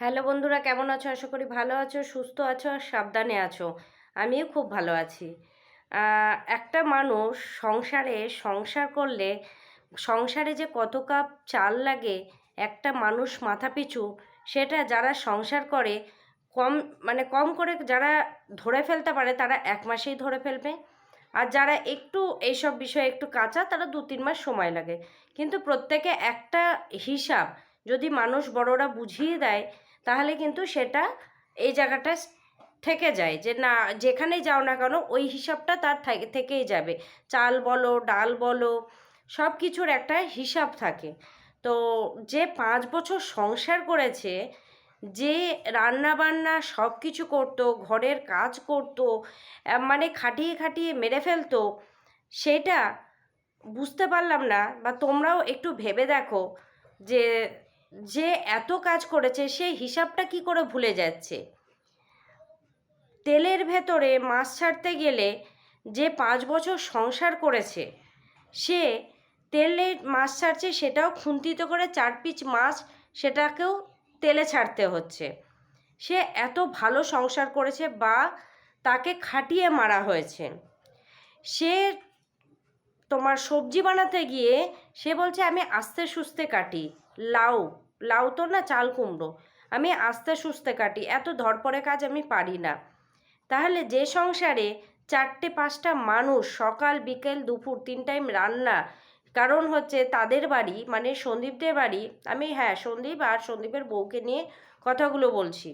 Hello বন্ধুরা, কেমন আছো? আশা করি ভালো আছো, সুস্থ আছো আর সাবধানে আছো। আমিও খুব ভালো আছি। একটা মানুষ সংসারে, সংসার করলে, সংসারে যে কত কাপ চাল লাগে, একটা মানুষ মাথা পিছু, সেটা যারা সংসার করে, কম মানে কম করে যারা ধরে ফেলতে পারে, তারা এক মাসেই ধরে ফেলবে। আর যারা একটু এইসব বিষয়ে একটু কাঁচা, তারা দু তিন মাস সময় লাগে। কিন্তু প্রত্যেকে একটা হিসাব, যদি মানুষ বড়রা বুঝিয়ে দেয় তাহলে কিন্তু সেটা এই জায়গাটা থেকে যায় যে না, যেখানেই যাও না কেন ওই হিসাবটা তার থেকে- থেকেই যাবে। চাল বলো, ডাল বলো সব কিছুর একটা হিসাব থাকে। তো যে পাঁচ বছর সংসার করেছে, যে রান্না বান্না সব কিছু করতো, ঘরের কাজ করতো মানে খাটিয়ে খাটিয়ে মেরে ফেলতো, সেটা বুঝতে পারলাম না বা তোমরাও একটু ভেবে দেখো যে যে এত কাজ করেছে, সে হিসাবটা কি করে ভুলে যাচ্ছে? তেলের ভেতরে মাছ ছাড়তে গেলে যে পাঁচ বছর সংসার করেছে, সে তেলে মাছ ছাড়ছে, সেটাও খুন্তিতে করে চার পিচ মাছ সেটাকেও তেলে ছাড়তে হচ্ছে। সে এত ভালো সংসার করেছে বা তাকে খাটিয়ে মারা হয়েছে। সে তোমার সবজি বানাতে গিয়ে সে বলছে, আমি আস্তে সুস্তে কাটি। লাউ লাউ তো না চাল কুমড়ো। আমি আস্তে সুস্তে কাটি, এত ধরপড়ে কাজ আমি পারি না। তাহলে যে সংসারে চারটে পাঁচটা মানুষ সকাল, বিকেল, দুপুর তিন টাইম রান্না, কারণ হচ্ছে তাদের বাড়ি মানে সন্দীপদের বাড়ি, আমি হ্যাঁ সন্দীপ আর সন্দীপের বউকে নিয়ে কথাগুলো বলছি।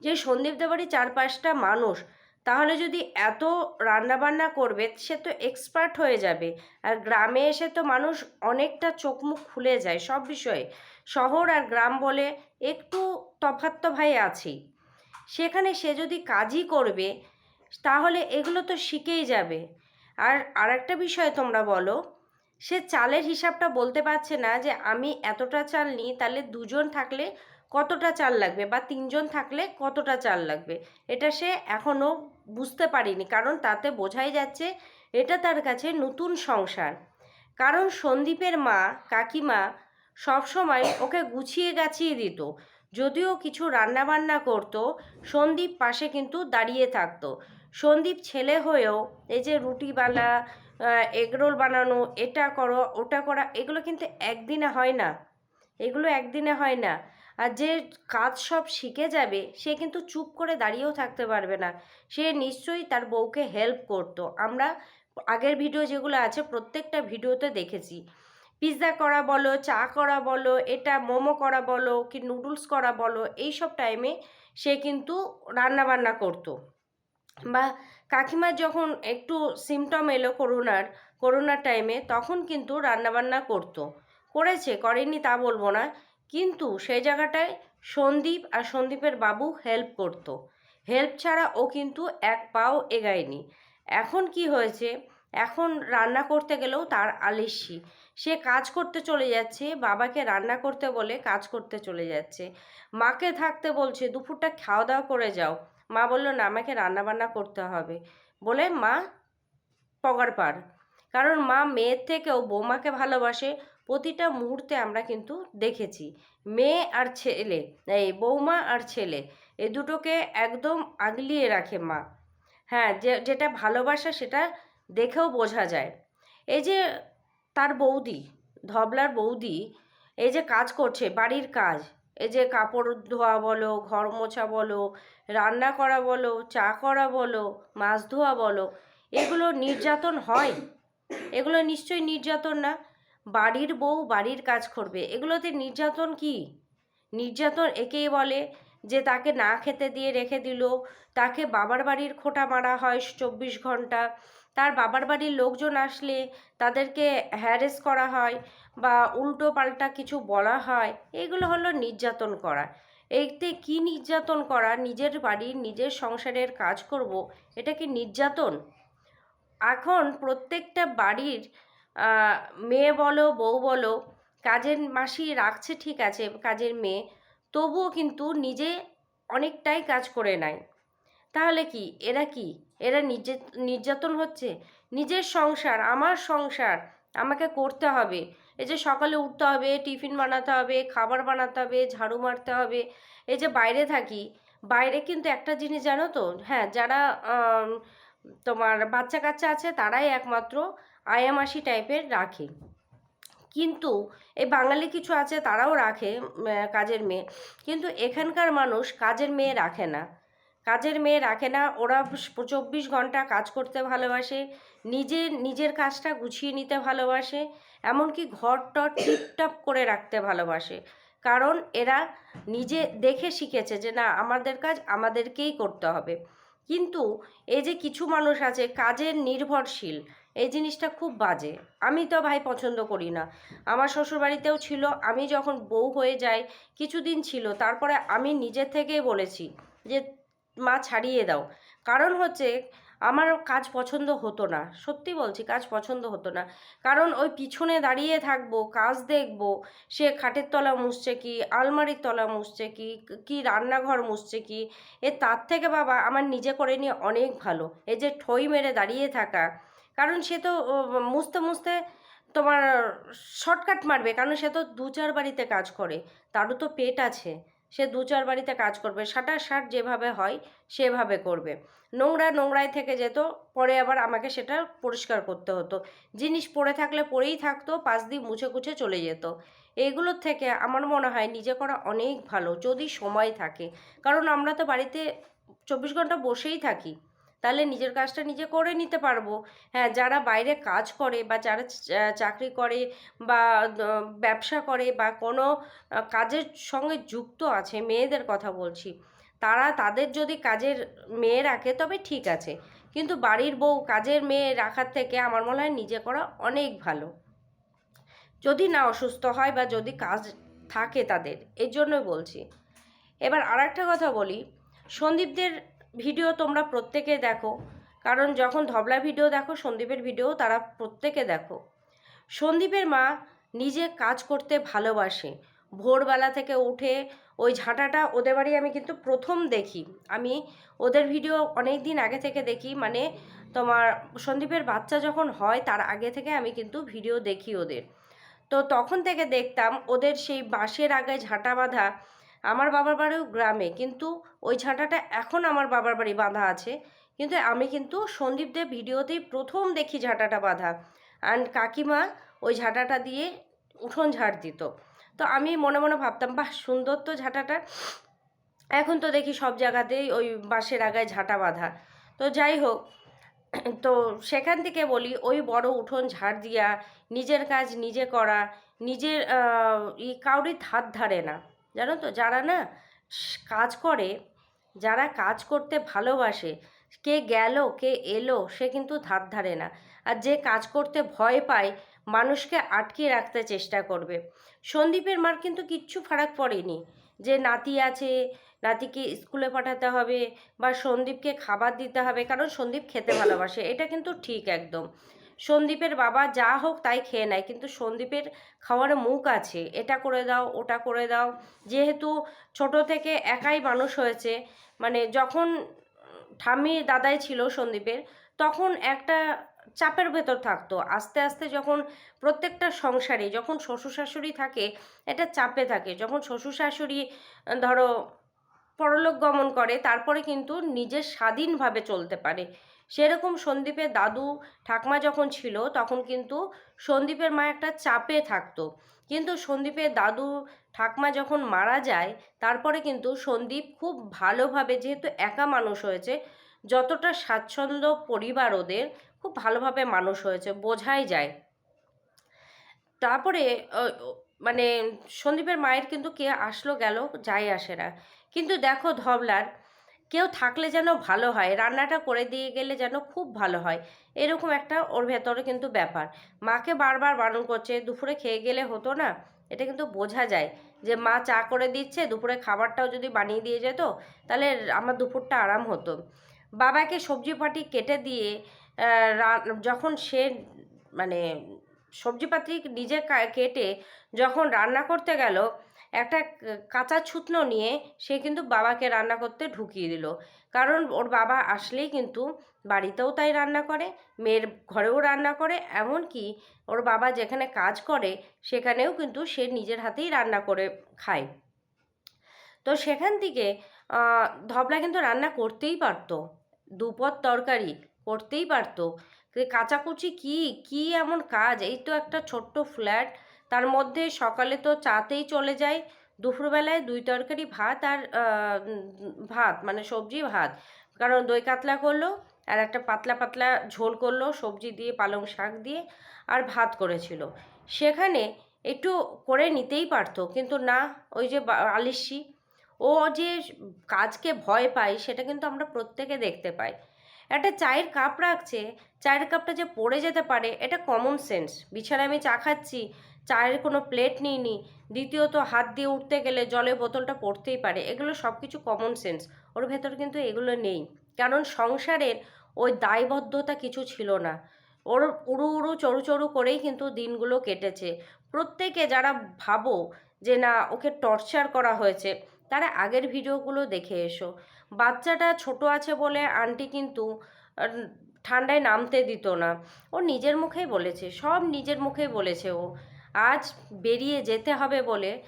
যে সন্দীপদের বাড়ি চার পাঁচটা মানুষ তাহলে যদি এত রান্নাবান্না করবে, সে তো এক্সপার্ট হয়ে যাবে। আর গ্রামে এসে তো মানুষ অনেকটা চোখ মুখ খুলে যায় সব বিষয়ে। শহর আর গ্রাম বলে একটু তফাৎ তো ভাই আছেই। সেখানে সে যদি কাজই করবে, তাহলে এগুলো তো শিখেই যাবে। আর আরেকটা বিষয় তোমরা বলো, সে চালের হিসাবটা বলতে পারছে না যে আমি এতটা চাল নিই, তাহলে দুজন থাকলে কতটা চাল লাগবে বা তিনজন থাকলে কতটা চাল লাগবে? এটা সে এখনও বুঝতে পারিনি। কারণ তাতে বোঝাই যাচ্ছে এটা তার কাছে নতুন সংসার। কারণ সন্দীপের মা, কাকিমা সবসময় ওকে গুছিয়ে গাছিয়ে দিত। যদিও কিছু রান্নাবান্না করতো, সন্দীপ পাশে কিন্তু দাঁড়িয়ে থাকতো। সন্দীপ ছেলে হয়েও এই যে রুটি বানা এগরোল বানানো, এটা করো, ওটা করা, এগুলো কিন্তু একদিনে হয় না। এগুলো একদিনে হয় না। আর যে কাজ সব শিখে যাবে, সে কিন্তু চুপ করে দাঁড়িয়েও থাকতে পারবে না। সে নিশ্চয়ই তার বউকে হেল্প করতো। আমরা আগের ভিডিও যেগুলো আছে প্রত্যেকটা ভিডিওতে দেখেছি। পিৎজা করা বলো, চা করা বলো, এটা মোমো করা বলো কি নুডলস করা বলো এই সব টাইমে সে কিন্তু রান্না বান্না করতো। বা কাকিমার যখন একটু সিমটম এলো করোনার করোনার টাইমে তখন কিন্তু রান্নাবান্না করতো। করেছে, করেনি তা বলব না। কিন্তু সেই জায়গাটায় সন্দীপ আর সন্দীপের বাবু হেল্প করতো। হেল্প ছাড়া ও কিন্তু এক পাও এগায়নি। এখন কি হয়েছে? এখন রান্না করতে গেলেও তার আলিসি। সে কাজ করতে চলে যাচ্ছে, বাবাকে রান্না করতে বলে কাজ করতে চলে যাচ্ছে। মাকে থাকতে বলছে, দুপুরটা খাওয়া দাওয়া করে যাও। মা বলল, না, আমাকে রান্নাবান্না করতে হবে। বলে মা পগার পার কারণ মা মেয়ের থেকেও বৌমাকে ভালোবাসে প্রতিটা মুহূর্তে আমরা কিন্তু দেখেছি। মেয়ে আর ছেলে, এই বৌমা আর ছেলে, এ দুটোকে একদম আগলিয়ে রাখে মা। হ্যাঁ যে, যেটা ভালোবাসা সেটা দেখেও বোঝা যায়। এই যে তার বৌদি, ধবলার বৌদি, এই যে কাজ করছে, বাড়ির কাজ, এই যে কাপড় ধোয়া বলো, ঘর মোছা বলো, রান্না করা বলো, চা করা বলো, মাছ ধোয়া বলো, এগুলো নির্যাতন হয়? এগুলো নিশ্চয়ই নির্যাতন না? বাড়ির বউ বাড়ির কাজ করবে। এগুলোতে নির্যাতন কি? নির্যাতন একেই বলে যে তাকে না খেতে দিয়ে রেখে দিল, তাকে বাবার বাড়ির খোঁটা মারা হয় চব্বিশ ঘণ্টা, তার বাবার বাড়ির লোকজন আসলে তাদেরকে হ্যারেস করা হয় বা উল্টো পাল্টা কিছু বলা হয়, এগুলো হলো নির্যাতন করা। এতে কি নির্যাতন করা? নিজের বাড়ির নিজের সংসারের কাজ করব, এটা কি নির্যাতন? এখন প্রত্যেকটা বাড়ির মেয়ে বলো, বউ বলো, কাজের মাসি রাখছে ঠিক আছে, কাজের মেয়ে, তবুও কিন্তু নিজে অনেকটাই কাজ করে নেয়। তাহলে কি? এরা কি? এরা নিজে, নির্যাতন হচ্ছে? নিজের সংসার, আমার সংসার, আমাকে করতে হবে। এই যে সকালে উঠতে হবে, টিফিন বানাতে হবে, খাবার বানাতে হবে, ঝাড়ু মারতে হবে, এই যে বাইরে থাকি, বাইরে কিন্তু একটা জিনিস জানো তো? হ্যাঁ যারা তোমার বাচ্চা কাচ্চা আছে, তারাই একমাত্র আয়ামাসি টাইপের রাখে। কিন্তু এই বাঙালি কিছু আছে তারাও রাখে কাজের মেয়ে। কিন্তু এখানকার মানুষ কাজের মেয়ে রাখে না। কাজের মেয়ে রাখে না, ওরা চব্বিশ ঘণ্টা কাজ করতে ভালোবাসে, নিজে, নিজের কাজটা গুছিয়ে নিতে ভালোবাসে, এমনকি ঘর টর টিপটাপ করে রাখতে ভালোবাসে। কারণ এরা নিজে দেখে শিখেছে যে, না, আমাদের কাজ আমাদেরকেই করতে হবে। কিন্তু এই যে কিছু মানুষ আছে, কাজের নির্ভরশীল এই জিনিসটা খুব বাজে। আমি তো ভাই পছন্দ করি না। আমার শ্বশুরবাড়িতেও ছিল, আমি যখন বউ হয়ে যাই, কিছুদিন ছিল, তারপরে আমি নিজের থেকেই বলেছি যে, মা, ছাড়িয়ে দাও। কারণ হচ্ছে, আমার কাজ পছন্দ হতো না। সত্যি বলছি, কাজ পছন্দ হতো না। কারণ ওই পিছনে দাঁড়িয়ে থাকব, কাজ দেখব, সে খাটের তলা মুছছে কি, আলমারির তলা মুছছে কি কি রান্নাঘর মুছছে কি, এ তার থেকে বাবা আমার নিজে করে নিয়ে অনেক ভালো। এই যে ঠই মেরে দাঁড়িয়ে থাকা কারণ সে তো মুছতে মুছতে তোমার শর্টকাট মারবে, কারণ সে তো দু চার বাড়িতে কাজ করে, তারও তো পেট আছে, সে দু চার বাড়িতে কাজ করবে সাটা শার্ট যেভাবে হয় সেভাবে করবে। নোংরা নোংরায় থেকে যেত, পরে আবার আমাকে সেটা পরিষ্কার করতে হতো। জিনিস পড়ে থাকলে পড়েই থাকতো, পাশ দিয়ে মুছে কুছে চলে যেত। এগুলোর থেকে আমার মনে হয় নিজে করা অনেক ভালো, যদি সময় থাকে। কারণ আমরা তো বাড়িতে চব্বিশ ঘণ্টা বসেই থাকি। তাহলে নিজের কাজটা নিজে করে নিতে পারব। হ্যাঁ যারা বাইরে কাজ করে বা যারা চাকরি করে বা ব্যবসা করে বা কোনো কাজের সঙ্গে যুক্ত আছে, মেয়েদের কথা বলছি, তারা তাদের যদি কাজের মেয়ে রাখে, তবে ঠিক আছে। কিন্তু বাড়ির বউ কাজের মেয়ে রাখার থেকে আমার মনে হয় নিজে করা অনেক ভালো। যদি না অসুস্থ হয় বা যদি কাজ থাকে তাদের, এর জন্যই বলছি। এবার আর একটা কথা বলি, সন্দীপদের ভিডিও তোমরা প্রত্যেকে দেখো। কারণ যখন ধবলা ভিডিও দেখো, সন্দীপের ভিডিও তারা প্রত্যেকে দেখো। সন্দীপের মা নিজে কাজ করতে ভালোবাসে। ভোরবেলা থেকে উঠে ওই ঝাঁটাটা ওদের বাড়ি আমি কিন্তু প্রথম দেখি। আমি ওদের ভিডিও অনেক দিন আগে থেকে দেখি মানে তোমার সন্দীপের বাচ্চা যখন হয় তার আগে থেকে আমি কিন্তু ভিডিও দেখি ওদের। তো তখন থেকে দেখতাম ওদের সেই বাঁশের আগে ঝাঁটা বাঁধা আমার বাবার বাড়িও গ্রামে। কিন্তু ওই ঝাঁটাটা এখন আমার বাবার বাড়ি বাঁধা আছে। কিন্তু আমি কিন্তু সন্দীপদের ভিডিওতেই প্রথম দেখি ঝাঁটাটা বাঁধা। অ্যান্ড কাকিমা ওই ঝাঁটাটা দিয়ে উঠোন ঝাড় দিত। তো আমি মনে মনে ভাবতাম, বাহ, সুন্দর তো ঝাঁটাটা। এখন তো দেখি সব জায়গাতেই ওই বাঁশের আগায় ঝাঁটা বাঁধা। তো যাই হোক, তো সেখান থেকে বলি, ওই বড় উঠোন ঝাড় দিয়া নিজের কাজ নিজে করা, নিজের ই কাউরির হাত ধারে না। জানো তো, যারা না কাজ করে, যারা কাজ করতে ভালোবাসে, কে গেল, কে এলো, সে কিন্তু ধার ধারে না। আর যে কাজ করতে ভয় পায়, মানুষকে আটকে রাখতে চেষ্টা করবে। সন্দীপের মার কিন্তু কিচ্ছু ফারাক পড়েনি। যে নাতি আছে, নাতিকে স্কুলে পাঠাতে হবে বা সন্দীপকে খাবার দিতে হবে, কারণ সন্দীপ খেতে ভালোবাসে, এটা কিন্তু ঠিক একদম। সন্দীপের বাবা যা হোক তাই খেয়ে নেয়, কিন্তু সন্দীপের খাওয়ার মুখ আছে। এটা করে দাও, ওটা করে দাও। যেহেতু ছোট থেকে একাই মানুষ হয়েছে মানে যখন ঠাম্মি দাদাই ছিল সন্দীপের, তখন একটা চাপের ভেতর থাকতো। আস্তে আস্তে যখন প্রত্যেকটা সংসারে যখন শ্বশুর শাশুড়ি থাকে এটা চাপে থাকে। যখন শ্বশুর শাশুড়ি ধরো, পরলোক গমন করে, তারপরে কিন্তু নিজের স্বাধীনভাবে চলতে পারে। সেরকম সন্দীপের দাদু ঠাকমা যখন ছিল, তখন কিন্তু সন্দীপের মা একটা চাপে থাকতো। কিন্তু সন্দীপের দাদু ঠাকমা যখন মারা যায়, তারপরে কিন্তু সন্দীপ খুব ভালোভাবে যেহেতু একা মানুষ হয়েছে, যতটা স্বাচ্ছন্দ্য পরিবার ওদের, খুব ভালোভাবে মানুষ হয়েছে, বোঝাই যায়। তারপরে মানে সন্দীপের মায়ের কিন্তু কে আসলো গেল, যাই আসে না। কিন্তু দেখো ধবলার কেউ থাকলে যেন ভালো হয়, রান্নাটা করে দিয়ে গেলে যেন খুব ভালো হয়, এরকম একটা ওর ভেতরে কিন্তু ব্যাপার। মাকে বারবার বারণ করছে, দুপুরে খেয়ে গেলে হতো না? এটা কিন্তু বোঝা যায় যে মা চা করে দিচ্ছে, দুপুরে খাবারটাও যদি বানিয়ে দিয়ে যেত, তাহলে আমার দুপুরটা আরাম হতো। বাবাকে সবজি পাটি কেটে দিয়ে যখন সে মানে সবজিপাতি নিজে কেটে যখন রান্না করতে গেল একটা কাঁচা ছুতনো নিয়ে সে কিন্তু বাবাকে রান্না করতে ঢুকিয়ে দিল। কারণ ওর বাবা আসলেই কিন্তু বাড়িতেও তাই রান্না করে, মেয়ের ঘরেও রান্না করে, এমনকি ওর বাবা যেখানে কাজ করে সেখানেও কিন্তু সে নিজের হাতেই রান্না করে খায়। তো সেখান থেকে ধবলা কিন্তু রান্না করতেই পারতো, দুপদ তরকারি করতেই পারতো। কাচাকুচি কি কি এমন কাজ, এই তো একটা ছোট্ট ফ্ল্যাট তার মধ্যে সকালে তো চাতেই চলে যায়, দুপুরবেলায় দুই তরকারি, ভাত আর ভাত মানে সবজি, ভাত। কারণ দই কাতলা করল আর একটা পাতলা পাতলা ঝোল করল, সবজি দিয়ে, পালং শাক দিয়ে আর ভাত করেছিল। সেখানে একটু করে নিতেই পারতো, কিন্তু না, ওই যে আলিসি ও যে কাজকে ভয় পায়, সেটা কিন্তু আমরা প্রত্যেকে দেখতে পাই। একটা চায়ের কাপ রাখছে, চায়ের কাপটা যে পড়ে যেতে পারে, এটা কমন সেন্স বিছানায় আমি চা খাচ্ছি চায়ের কোনো প্লেট নিইনি। দ্বিতীয়ত, হাত দিয়ে উঠতে গেলে জলের বোতলটা পড়তেই পারে। এগুলো সব কিছু কমন সেন্স ওর ভেতর কিন্তু এগুলো নেই। কারণ সংসারের ওই দায়বদ্ধতা কিছু ছিল না। ওর উড়ু উড়ু, চড়ু চড়ু করেই কিন্তু দিনগুলো কেটেছে। প্রত্যেকে যারা ভাবো যে না, ওকে টর্চার করা হয়েছে, তারা আগের ভিডিওগুলো দেখে এসো। বাচ্চাটা ছোট আছে বলে আন্টি কিন্তু ঠান্ডায় নামতে দিত না। ও নিজের মুখেই বলেছে। সব নিজের মুখেই বলেছে ও। আজ বেরিয়ে যেতে হবে বলে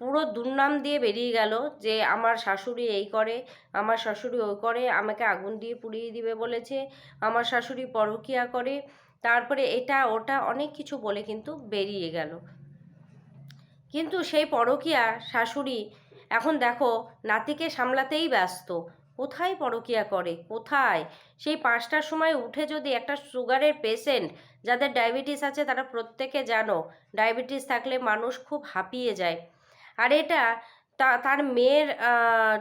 পুরো দুর্নাম দিয়ে বেরিয়ে গেল যে আমার শাশুড়ি এই করে, আমার শাশুড়ি ওই করে, আমাকে আগুন দিয়ে পুড়িয়ে দিবে বলেছে, আমার শাশুড়ি পরকিয়া করে। তারপরে এটা ওটা অনেক কিছু বলে কিন্তু বেরিয়ে গেল। কিন্তু সেই পরকিয়া শাশুড়ি এখন দেখো নাতিকে সামলাতেই ব্যস্ত। কোথায় পরকিয়া করে? কোথায়? সেই পাঁচটার সময় উঠে যদি একটা সুগারের পেশেন্ট যাদের ডায়াবেটিস আছে তারা প্রত্যেকে জানো ডায়াবেটিস থাকলে মানুষ খুব হাঁপিয়ে যায়। আর এটা তা, তার মেয়ের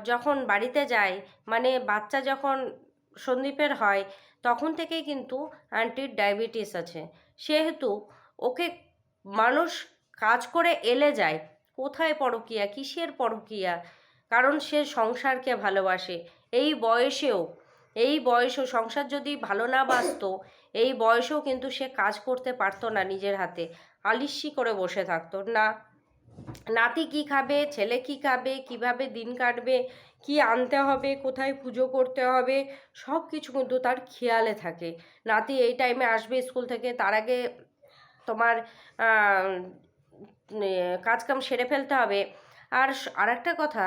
যখন বাড়িতে যায় মানে বাচ্চা যখন সন্দীপের হয়, তখন থেকেই কিন্তু আন্টির ডায়াবেটিস আছে। সেহেতু ওকে মানুষ কাজ করে এলে যায়। কোথায় পরকিয়া? কিসের পরকিয়া? কারণ সে সংসারকে ভালোবাসে। এই বয়সেও এই বয়সেও সংসার যদি ভালো না বাসত এই বয়সেও কিন্তু সে কাজ করতে পারতো না নিজের হাতে। আলিস্যি করে বসে থাকতো। না, নাতি কি খাবে, ছেলে কি খাবে, কীভাবে দিন কাটবে, কি আনতে হবে, কোথায় পুজো করতে হবে সব কিছু কিন্তু তার খেয়ালে থাকে। নাতি এই টাইমে আসবে স্কুল থেকে, তার আগে তোমার কাজকাম সেরে ফেলতে হবে। আর আরেকটা কথা,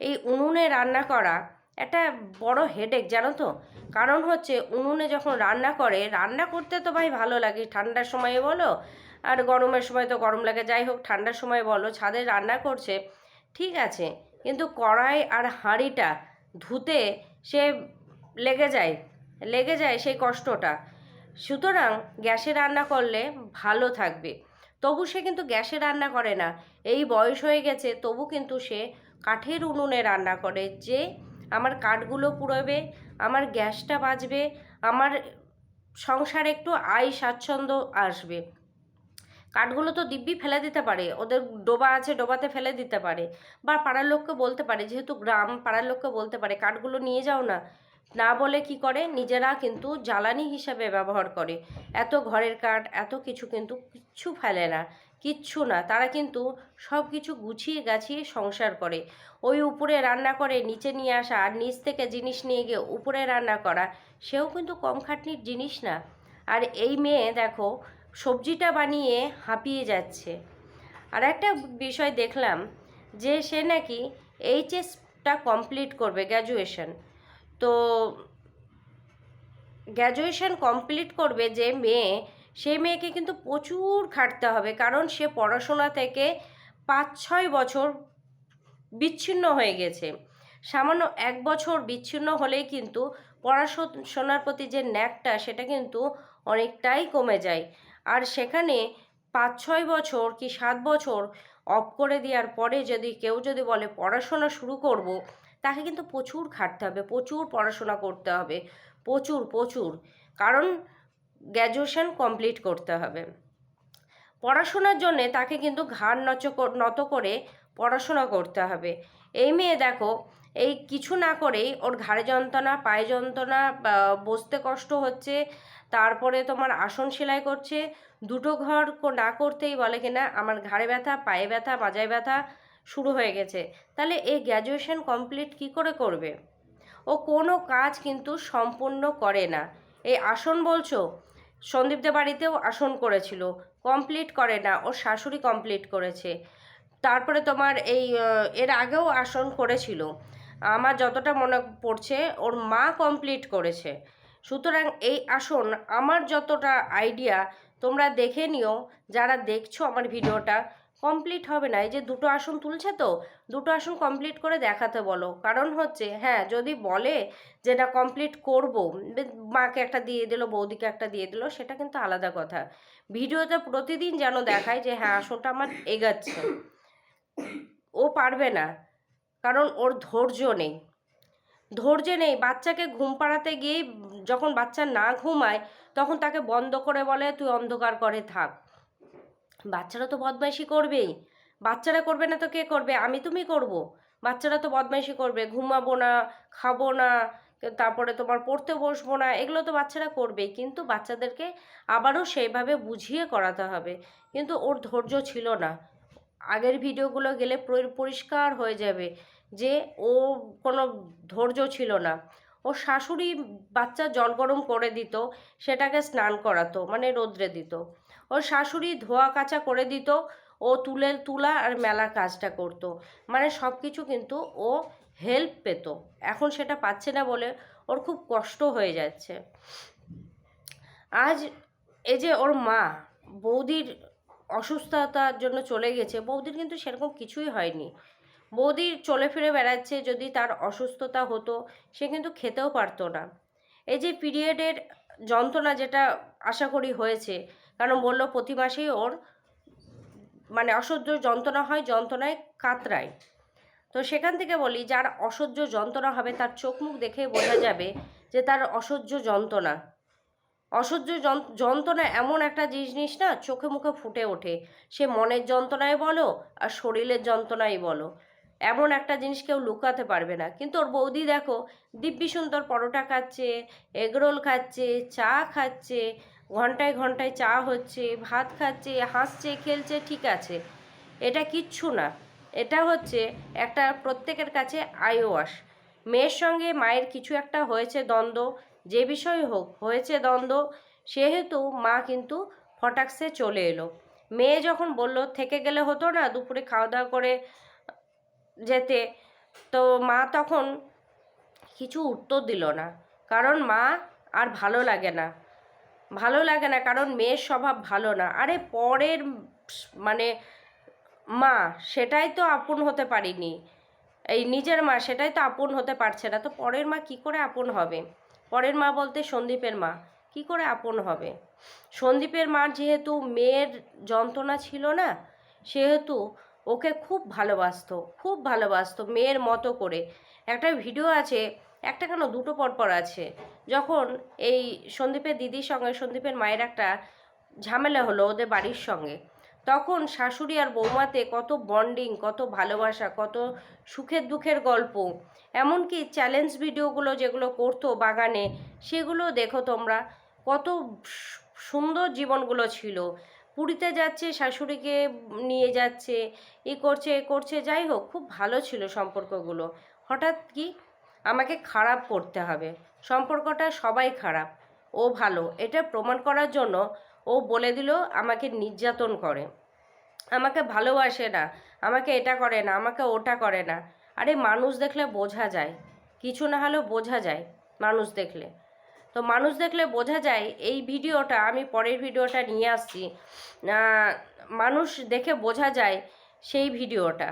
এই উনুনে রান্না করা একটা বড় হেডেক জানো তো? কারণ হচ্ছে উনুনে যখন রান্না করে, রান্না করতে তো ভাই ভালো লাগে, ঠান্ডার সময়ে বলো, আর গরমের সময় তো গরম লাগে, যাই হোক, ঠান্ডার সময় বলো, ছাদে রান্না করছে, ঠিক আছে, কিন্তু কড়াই আর হাঁড়িটা ধুতে সে লেগে যায় লেগে যায় সেই কষ্টটা। সুতরাং গ্যাসে রান্না করলে ভালো থাকবে। তবু সে কিন্তু গ্যাসে রান্না করে না, এই বয়স হয়ে গেছে, তবু কিন্তু সে কাঠের উনুনে রান্না করে, যে আমার কাঠগুলো পুরোবে আমার গ্যাসটা বাঁচবে আমার সংসারে একটু আয় স্বাচ্ছন্দ্য আসবে। কাঠগুলো তো দিব্যি ফেলে দিতে পারে, ওদের ডোবা আছে ডোবাতে ফেলে দিতে পারে বা পাড়ার লোককে বলতে পারে, যেহেতু গ্রাম পাড়ার লোককে বলতে পারে, কাঠগুলো নিয়ে যাও না। না বলে কি করে? নিজেরা কিন্তু জ্বালানি হিসাবে ব্যবহার করে। এত ঘরের কাঠ, এত কিছু কিন্তু কিচ্ছু ফেলে না। কিচ্ছু না। তারা কিন্তু সব কিছু গুছিয়ে গাছিয়ে সংসার করে। ওই উপরে রান্না করে, নিচে নিয়ে আসা, আর নিচ থেকে জিনিস নিয়ে গিয়ে উপরে রান্না করা, সেও কিন্তু কম খাটনির জিনিস না। আর এই মেয়ে দেখো, সবজিটা বানিয়ে হাঁপিয়ে যাচ্ছে। আর একটা বিষয় দেখলাম, যে সে নাকি এইচএসটা কমপ্লিট করবে, গ্র্যাজুয়েশন। তো গ্র্যাজুয়েশন কমপ্লিট করবে যে মেয়ে সেই মেয়েকে কিন্তু প্রচুর খাটতে হবে কারণ সে পড়াশোনা থেকে পাঁচ ছয় বছর বিচ্ছিন্ন হয়ে গেছে। সামান্য এক বছর বিচ্ছিন্ন হলেই কিন্তু পড়াশোনার প্রতি যে ন্যাকটা সেটা কিন্তু অনেকটাই কমে যায়। আর সেখানে পাঁচ ছয় বছর কি সাত বছর অফ করে দেওয়ার পরে যদি কেউ যদি বলে, পড়াশোনা শুরু করব, তাকে কিন্তু প্রচুর খাটতে হবে, প্রচুর পড়াশোনা করতে হবে, প্রচুর প্রচুর। কারণ গ্র্যাজুয়েশন কমপ্লিট করতে হবে। পড়াশোনার জন্যে তাকে কিন্তু ঘাড় নচ নত করে পড়াশোনা করতে হবে। এই মেয়ে দেখো, এই কিছু না করেই ওর ঘাড়ে যন্ত্রণা, পায়ে যন্ত্রণা বসতে কষ্ট হচ্ছে, তারপরে তোমার আসন সেলাই করছে, দুটো ঘর না করতেই বলে কিনা, আমার ঘাড়ে ব্যথা, পায়ে ব্যথা, মাজায় ব্যথা শুরু হয়ে গেছে। তাহলে এই গ্র্যাজুয়েশন কমপ্লিট কি করে করবে? ও কোনো কাজ কিন্তু সম্পূর্ণ করে না। এই আসন বলছো সন্দীপদের বাড়িতেও আসন করেছিল। কমপ্লিট করে না। ওর শাশুড়ি কমপ্লিট করেছে। তারপরে তোমার এই এর আগেও আসন করেছিল। আমার যতটা মনে পড়ছে, ওর মা কমপ্লিট করেছে। সুতরাং এই আসন আমার যতটা আইডিয়া তোমরা দেখে নিও। যারা দেখছ আমার ভিডিওটা কমপ্লিট হবে না। এই যে দুটো আসন তুলছে তো, দুটো আসন কমপ্লিট করে দেখাতে বলো। কারণ হচ্ছে হ্যাঁ যদি বলে যে না কমপ্লিট করব মাকে একটা দিয়ে দিল, বৌদিকে একটা দিয়ে দিল, সেটা কিন্তু আলাদা কথা। ভিডিওতে প্রতিদিন যেন দেখায় যে হ্যাঁ আসনটা আমার এগাচ্ছে। ও পারবে না, কারণ ওর ধৈর্য নেই। ধৈর্য নেই, বাচ্চাকে ঘুম পাড়াতে গিয়ে যখন বাচ্চা না ঘুমায়, তখন তাকে বন্ধ করে বলে, তুই অন্ধকার করে থাক। বাচ্চারা তো বদমাইশি করবেই। বাচ্চারা করবে না তো কে করবে? আমি তুমি করব। বাচ্চারা তো বদমাইশি করবে। ঘুমাবো না, খাব না, তারপরে তোমার পড়তে বসবো না, এগুলো তো বাচ্চারা করবেই। কিন্তু বাচ্চাদেরকে আবারও সেইভাবে বুঝিয়ে করাতে হবে। কিন্তু ওর ধৈর্য ছিল না। আগের ভিডিওগুলো গেলে পরিষ্কার হয়ে যাবে যে ও কোনো ধৈর্য ছিল না। ও শাশুড়ি বাচ্চা জল গরম করে দিত, সেটাকে স্নান করাতো মানে রোদ্রে দিত। ওর শাশুড়ি ধোয়া কাচা করে দিত, ও তুলে, তুলা আর মেলার কাজটা করতো। মানে সব কিছু কিন্তু ও হেল্প পেত। এখন সেটা পাচ্ছে না বলে ওর খুব কষ্ট হয়ে যাচ্ছে। আজ এই যে ওর মা, বৌদির অসুস্থতার জন্য চলে গেছে, বৌদির কিন্তু সেরকম কিছুই হয়নি। বৌদি চলে ফিরে বেড়াচ্ছে, যদি তার অসুস্থতা হতো, সে কিন্তু খেতেও পারতো না। এই যে পিরিয়ডের যন্ত্রণা যেটা আশা করি হয়েছে কারণ বলল প্রতি মাসেই ওর মানে অসহ্য যন্ত্রণা হয়, যন্ত্রণায় কাতরায়। তো সেখান থেকে বলি, যার অসহ্য যন্ত্রণা হবে তার চোখ মুখ দেখে বোঝা যাবে যে তার অসহ্য যন্ত্রণা। অসহ্য যন- যন্ত্রণা এমন একটা জিনিস না, চোখে মুখে ফুটে ওঠে। সে মনের যন্ত্রণায় বলো আর শরীরের যন্ত্রণাই বলো। এমন একটা জিনিস কেউ লুকাতে পারবে না। কিন্তু ওর বৌদি দেখো, দিব্যি সুন্দর পরোটা খাচ্ছে, এগরোল খাচ্ছে, চা খাচ্ছে ঘন্টায় ঘন্টায় চা হচ্ছে, ভাত খাচ্ছে, হাসছে, খেলছে, ঠিক আছে। এটা কিচ্ছু না। এটা হচ্ছে একটা প্রত্যেকের কাছে আইওয়াস মেয়ের সঙ্গে মায়ের কিছু একটা হয়েছে দ্বন্দ্ব, যে বিষয় হোক, হয়েছে দ্বন্দ্ব, সেহেতু মা কিন্তু ফটাকসে চলে এলো। মেয়ে যখন বলল, থেকে গেলে হতো না, দুপুরে খাওয়া দাওয়া করে যেতে, তো মা তখন কিছু উত্তর দিল না। কারণ মা আর ভালো লাগে না। ভালো লাগে না, কারণ মেয়ের স্বভাব ভালো না। আরে পরের মানে মা, সেটাই তো আপন হতে পারিনি। এই নিজের মা, সেটাই তো আপন হতে পারছে না। তো পরের মা কি করে আপন হবে? পরের মা বলতে সন্দীপের মা, কি করে আপন হবে? সন্দীপের মা যেহেতু মেয়ের যন্ত্রণা ছিল না, সেহেতু ওকে খুব ভালোবাসতো খুব ভালোবাসতো মেয়ের মতো করে। একটা ভিডিও আছে একটা কেন দুটো পরপর আছে। যখন এই সন্দীপের দিদির সঙ্গে, সন্দীপের মায়ের একটা ঝামেলা হলো ওদের বাড়ির সঙ্গে, তখন শাশুড়ি আর বৌমাতে কত বন্ডিং কত ভালোবাসা, কত সুখের দুঃখের গল্প, এমনকি চ্যালেঞ্জ ভিডিওগুলো যেগুলো করতো বাগানে, সেগুলো দেখো তোমরা, কত সুন্দর জীবনগুলো ছিল। পুরীতে যাচ্ছে, শাশুড়িকে নিয়ে যাচ্ছে, এ করছে এ করছে, যাই হোক, খুব ভালো ছিল সম্পর্কগুলো। হঠাৎ কি আমাকে খারাপ করতে হবে। সম্পর্কটা সবাই খারাপ। ও ভালো। এটা প্রমাণ করার জন্য ও বলে দিল আমাকে নির্যাতন করে। আমাকে ভালোবাসে না। আমাকে এটা করে না। আমাকে ওটা করে না। আরে মানুষ দেখলে বোঝা যায়। কিছু না হলেও বোঝা যায় মানুষ দেখলে। তো মানুষ দেখলে বোঝা যায় এই ভিডিওটা, আমি পরের ভিডিওটা নিয়ে আসছি। মানুষ দেখে বোঝা যায় সেই ভিডিওটা।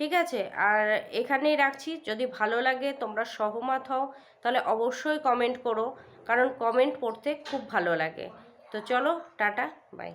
ঠিক আছে? আর এখানেই রাখছি। যদি ভালো লাগে, তোমরা সহমত হও, তাহলে অবশ্যই কমেন্ট করো। কারণ কমেন্ট পড়তে খুব ভালো লাগে। তো চলো, টাটা বাই